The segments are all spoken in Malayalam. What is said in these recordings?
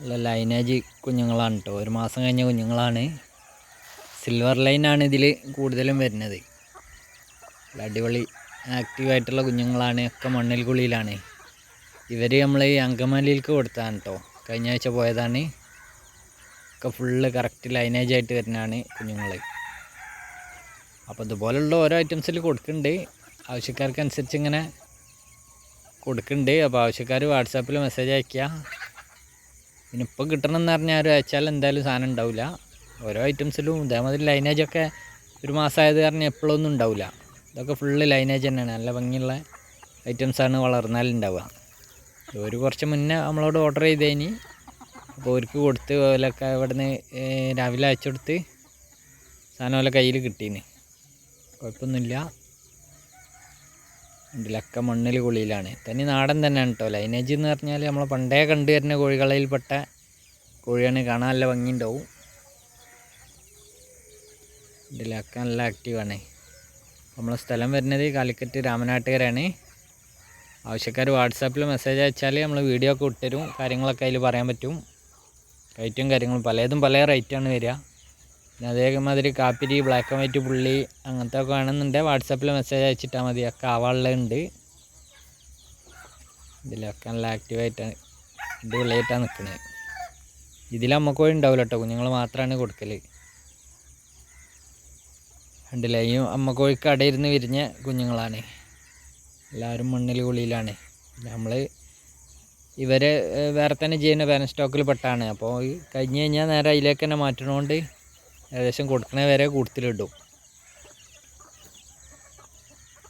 ഉള്ള ലൈനേജ് കുഞ്ഞുങ്ങളാണ് കേട്ടോ ഒരു മാസം കഴിഞ്ഞ കുഞ്ഞുങ്ങളാണ്. സിൽവർ ലൈനാണ് ഇതിൽ കൂടുതലും വരുന്നത്. അടിപൊളി ആക്റ്റീവായിട്ടുള്ള കുഞ്ഞുങ്ങളാണ്. ഒക്കെ മണ്ണിൽ കുളിയിലാണ്. ഇവർ നമ്മൾ ഈ അങ്കമാലിയിലേക്ക് കൊടുത്താണ് കേട്ടോ കഴിഞ്ഞ ആഴ്ച പോയതാണ്. ഒക്കെ ഫുള്ള് കറക്റ്റ് ലൈനേജ് ആയിട്ട് വരുന്നതാണ് കുഞ്ഞുങ്ങൾ അപ്പോൾ ഇതുപോലുള്ള ഓരോ ഐറ്റംസിൽ കൊടുക്കുന്നുണ്ട് ആവശ്യക്കാർക്ക് അനുസരിച്ച് ഇങ്ങനെ കൊടുക്കുന്നുണ്ട് അപ്പോൾ ആവശ്യക്കാർ വാട്സാപ്പിൽ മെസ്സേജ് അയയ്ക്കുക പിന്നെ ഇപ്പോൾ കിട്ടണമെന്ന് പറഞ്ഞാൽ ഒരു അയച്ചാൽ എന്തായാലും സാധനം ഉണ്ടാവില്ല ഓരോ ഐറ്റംസിലും ഇതേമാതിരി ലൈനേജൊക്കെ ഒരു മാസമായത് കാരണം എപ്പോഴൊന്നും ഉണ്ടാവില്ല ഇതൊക്കെ ഫുള്ള് ലൈനേജ് തന്നെയാണ്. നല്ല ഭംഗിയുള്ള ഐറ്റംസാണ് വളർന്നാലുണ്ടാവുക ഒരു കുറച്ച് മുന്നേ നമ്മളോട് ഓർഡർ ചെയ്തേനി. അപ്പോൾ അവർക്ക് കൊടുത്ത് ഓലൊക്കെ ഇവിടുന്ന് രാവിലെ അയച്ചു കൊടുത്ത് സാധനം ഓല കയ്യിൽ കിട്ടീന്. കുഴപ്പമൊന്നുമില്ല. ഇതിലൊക്കെ മണ്ണിൽ കുളിയിലാണ്. തനി നാടൻ തന്നെയാണ് കേട്ടോ. ലൈനേജ് എന്ന് പറഞ്ഞാൽ നമ്മൾ പണ്ടേ കണ്ടുവരുന്ന കോഴികളിൽപ്പെട്ട കോഴിയാണ്. കാണാൻ നല്ല ഭംഗിയുണ്ടാവും. ഇതിലൊക്കെ നല്ല ആക്റ്റീവാണ് നമ്മളെ സ്ഥലം വരുന്നത് കാലിക്കറ്റ് രാമനാട്ടുകരാണ് ആവശ്യക്കാർ വാട്സാപ്പിൽ മെസ്സേജ് അയച്ചാൽ നമ്മൾ വീഡിയോ ഒക്കെ ഇട്ടുതരും. കാര്യങ്ങളൊക്കെ അതിൽ പറയാൻ പറ്റും. റേറ്റും കാര്യങ്ങളും പലതും പല റേറ്റാണ് വരിക. പിന്നെ അതേമാതിരി കാപ്പിരി ബ്ലാക്ക് ആൻഡ് വൈറ്റ് പുള്ളി അങ്ങനത്തെ ഒക്കെ വേണമെന്നുണ്ടെങ്കിൽ വാട്സാപ്പിൽ മെസ്സേജ് അയച്ചിട്ടാൽ മതി. ഒക്കെ ആവാനുള്ളതുണ്ട്. ഇതിലൊക്കെ നല്ല ആക്റ്റീവായിട്ടാണ് അടിപൊളിയായിട്ടാണ് നിൽക്കുന്നത് ഇതിൽ അമ്മക്കോഴി ഉണ്ടാവില്ല കേട്ടോ കുഞ്ഞുങ്ങൾ മാത്രമാണ് കൊടുക്കൽ കണ്ടില്ലേ? ഈ അമ്മക്കോഴിക്ക് അടയിരുന്ന് വിരിഞ്ഞ കുഞ്ഞുങ്ങളാണ്. എല്ലാവരും മണ്ണിൽ കുളിയിലാണ്. നമ്മൾ ഇവരെ വേറെ തന്നെ ചെയ്യുന്ന പാരൻ സ്റ്റോക്കിൽ പെട്ടാണ്. അപ്പോൾ കഴിഞ്ഞ് കഴിഞ്ഞാൽ നേരെ അതിലേക്ക് തന്നെ മാറ്റണോണ്ട് ഏകദേശം കൊടുക്കണ വരെ കൂടുതലിടും.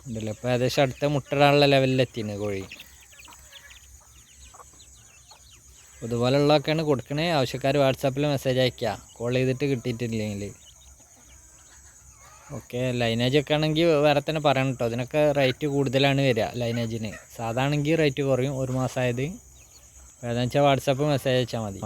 ഉണ്ടല്ലോ. അപ്പോൾ ഏകദേശം അടുത്ത മുട്ടടാനുള്ള ലെവലിലെത്തിയാണ് കോഴി. ഇതുപോലുള്ളതൊക്കെയാണ് കൊടുക്കണേ. ആവശ്യക്കാർ വാട്സാപ്പിൽ മെസ്സേജ് അയക്കുക കോൾ ചെയ്തിട്ട് കിട്ടിയിട്ടില്ലെങ്കിൽ ഓക്കെ ലൈനേജ് ഒക്കെ ആണെങ്കിൽ വേറെ തന്നെ പറയണം കേട്ടോ അതിനൊക്കെ റേറ്റ് കൂടുതലാണ് വരിക ലൈനേജിന് സാധാരണ ആണെങ്കിൽ റേറ്റ് കുറയും. ഒരു മാസമായത് ഏതാണെന്ന് വെച്ചാൽ വാട്സാപ്പ് മെസ്സേജ് അയച്ചാൽ മതി.